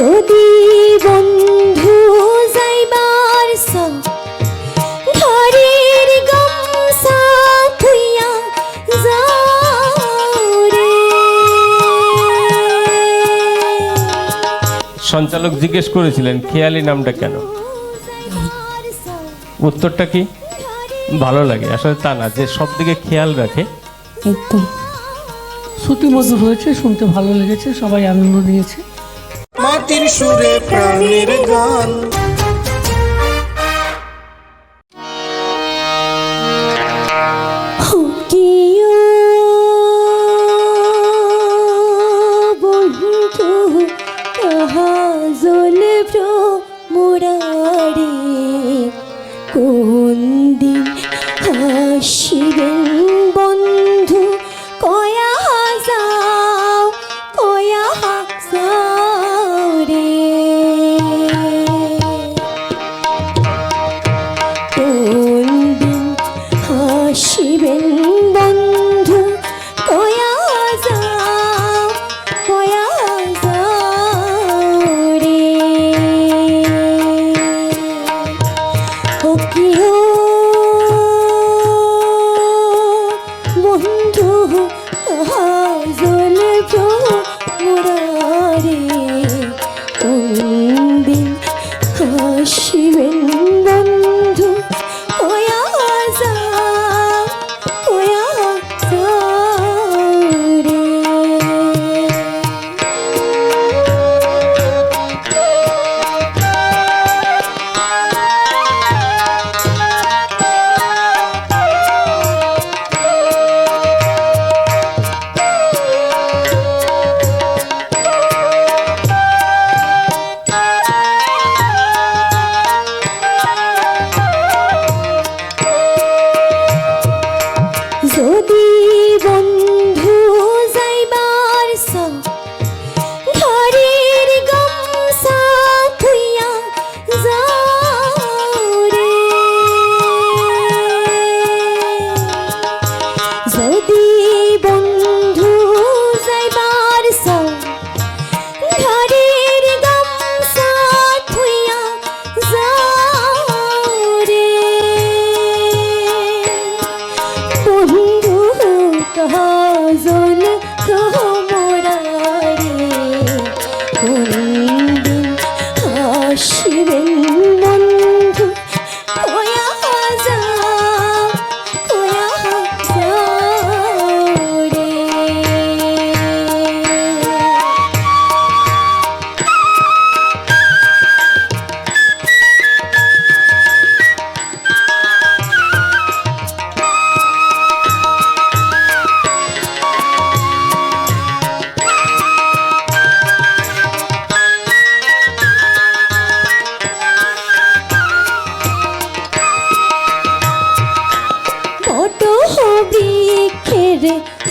যদি বন্ধু যাইবার ঘরের সঞ্চালক জিজ্ঞেস করেছিলেন খেয়ালি নামটা কেন? উত্তরটা কি? ভালো লাগে আসলে তা না যে সব দিকে খেয়াল রাখে। একদম শ্রুতি মধুর হয়েছে শুনতে ভালো লেগেছে সবাই আনন্দ নিয়েছে। মাটির সুরে প্রাণের গান। জলে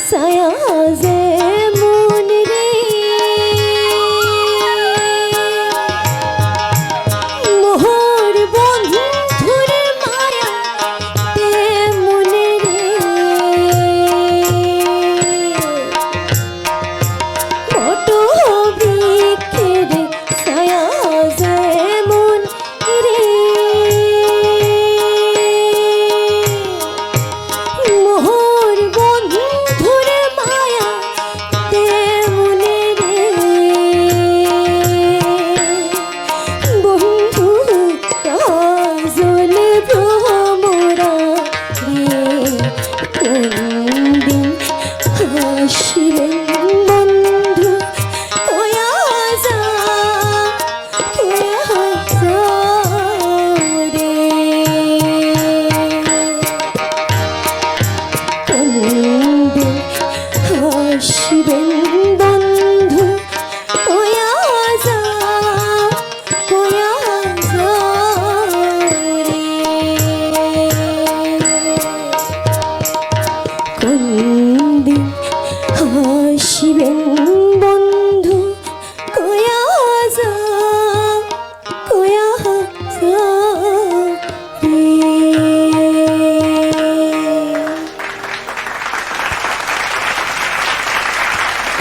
সায়া যে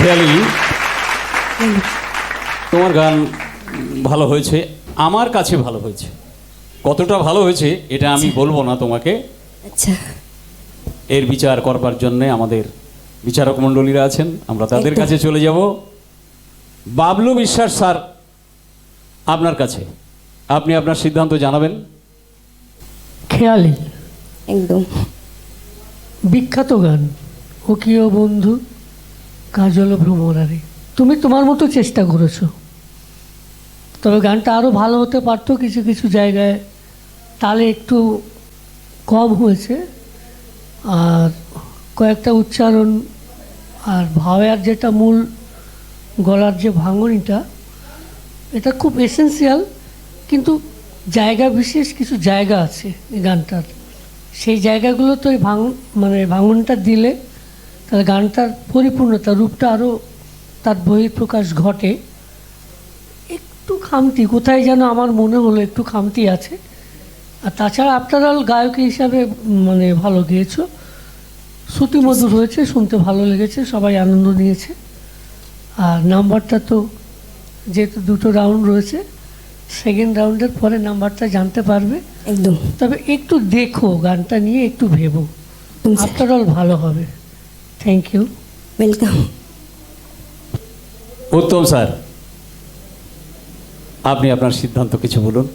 খেয়ালি তোমার গান ভালো হয়েছে আমার কাছে ভালো হয়েছে। কতটা ভালো হয়েছে এটা আমি বলব না তোমাকে। আচ্ছা। এর বিচার করবার জন্য আমাদের বিচারক মণ্ডলীরা আছেন আমরা তাদের কাছে চলে যাব। বাবলু বিশ্বাস স্যার আপনার কাছে। আপনি আপনার সিদ্ধান্ত জানাবেন। খেয়ালি একদম। বিখ্যাত গান ও বন্ধু? কাজল ভ্রমরারে, তুমি তোমার মতো চেষ্টা করেছ। তবে গানটা আরও ভালো হতে পারতো কিছু কিছু জায়গায়। তালে একটু কম হয়েছে। আর কয়েকটা উচ্চারণ আর ভাওয়ার যেটা মূল গলার যে ভাঙনিটা, এটা খুব এসেন্সিয়াল কিন্তু জায়গা বিশেষ কিছু জায়গা আছে এই গানটার। সেই জায়গাগুলো তো এই ভাঙ মানে ভাঙনটা দিলে তাহলে গানটার পরিপূর্ণতা রূপটা আরও তার বহিঃপ্রকাশ ঘটে। একটু খামতি কোথায় যেন আমার মনে হলো একটু খামতি আছে। আর তাছাড়া আফটারঅল গায়ক হিসাবে মানে ভালো গেয়েছো। শ্রুতিমধুর হয়েছে শুনতে ভালো লেগেছে সবাই আনন্দ নিয়েছে। আর নাম্বারটা তো যেহেতু দুটো রাউন্ড রয়েছে সেকেন্ড রাউন্ডের পরে নাম্বারটা জানতে পারবে। একদম। তবে একটু দেখো গানটা নিয়ে একটু ভেবো। আফটার অল ভালো হবে। Thank you welcome Uttam sir আপনি আপনার সিদ্ধান্ত কিছু বলুন।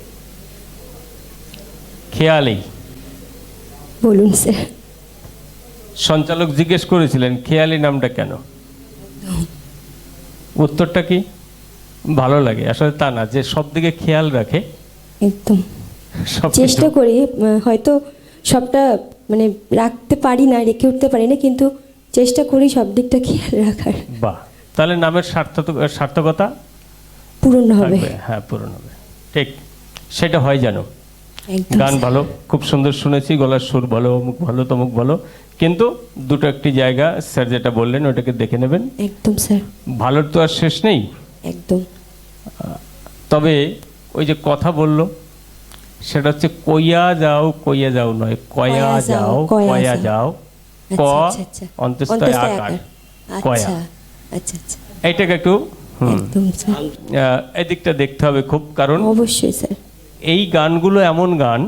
খেয়ালি। বলুন স্যার। সঞ্চালক জিজ্ঞেস করেছিলেন খেয়ালি নামটা কেন? উত্তরটা কি? ভালো লাগে আসলে তা না যে সব দিকে খেয়াল রাখে। একদম। সব চেষ্টা করি হয়তো সবটা মানে রাখতে পারি না রেখে উঠতে পারি না কিন্তু চেষ্টা করি সব দিকটা খেয়াল রাখার। বাহ তাহলে নামের সার্থক সার্থকতা? পূরণ হবে। হ্যাঁ পূরণ হবে। ঠিক সেটা হয় জানো একদম। গান ভালো খুব সুন্দর শুনেছি গলার সুর ভালো অমুক ভালো তমুক ভালো। কিন্তু দুটো একটি জায়গা স্যার যেটা বললেন ওটাকে দেখে নেবেন। একদম স্যার। ভালোর তো আর শেষ নেই। একদম। তবে ওই যে কথা বলল সেটা হচ্ছে কইয়া যাও কইয়া যাও নয় কয়া যাও, কয়া যাও। যাও ক আচ্ছা, আচ্ছা, আচ্ছা। অন্তস্থ অন্তস্থায় আকার। কয়া। আচ্ছা আচ্ছা আচ্ছা। এইটাকে একটু এদিকটা দেখতে হবে খুব কারণ অবশ্যই স্যার। এই গানগুলো এমন গান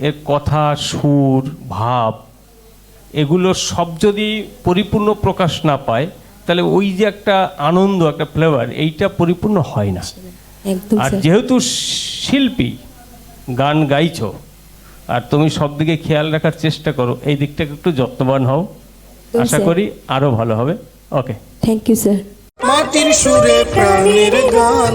এর কথা সুর ভাব এগুলো সব যদি পরিপূর্ণ প্রকাশ না পায় তাহলে ওই যে একটা আনন্দ একটা ফ্লেভার এইটা পরিপূর্ণ হয় না। আর যেহেতু শিল্পী গান গাইছো আর তুমি সব দিকে খেয়াল রাখার চেষ্টা করো। এই দিকটাকে একটু যত্নবান হও। আশা করি আরও ভালো হবে। ওকে থ্যাংক ইউ স্যার মাটির সুরে প্রাণের গান।